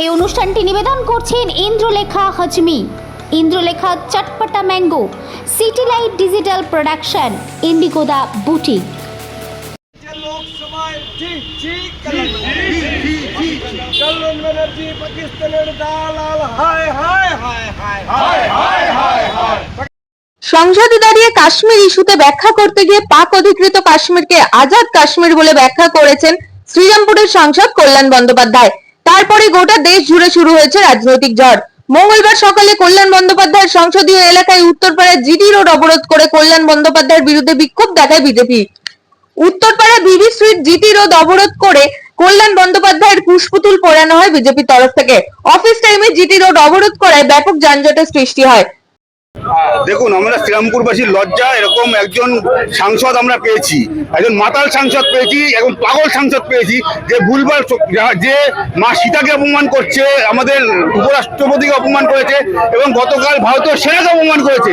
এই অনুষ্ঠানটি নিবেদন করছেন Indralekha হজমি। Indralekha চটপটা mango city light digital production ইন্ডিগোদা boutique. লোকসভায় জি জি কল্যাণ ব্যানার্জি পাকিস্তানের দালাল হায় হায় হায় হায় হায়। সংসদে দাঁড়িয়ে কাশ্মীর ইস্যুতে ব্যাখ্যা করতে গিয়ে পাক অধিকৃত কাশ্মীরকে আজাদ কাশ্মীর বলে ব্যাখ্যা করেছেন শ্রীরামপুরের সাংসদ কল্যাণ বন্দ্যোপাধ্যায়। তারপরে গোটা দেশ জুড়ে শুরু হয়েছে রাজনৈতিক ঝড়। মঙ্গলবার সকালে কল্যাণ বন্দ্যোপাধ্যায়ের সংসদীয় এলাকায় উত্তরপাড়ায় জিডি রোড অবরোধ করে কল্যাণ বন্দ্যোপাধ্যায়ের বিরুদ্ধে বিক্ষোভ দেখায় বিজেপি। উত্তরপাড়া বিবি স্ট্রিট জিটি রোড অবরোধ করে কল্যাণ বন্দ্যোপাধ্যায়ের পুষ্পতুল পোড়ানো হয় বিজেপির তরফ থেকে। অফিস টাইমে জিটি রোড অবরোধ করায় ব্যাপক যানজটের সৃষ্টি হয়। দেখুন, আমরা শ্রীরামপুরবাসীর লজ্জা, এরকম একজন সাংসদ আমরা পেয়েছি, একজন মাতাল সাংসদ পেয়েছি, একজন পাগল সাংসদ পেয়েছি, যে ভুলবার যে মা সীতাকে অপমান করছে, আমাদের উপরাষ্ট্রপতিকে অপমান করেছে, এবং গতকাল ভারতীয় সেনাকে অপমান করেছে।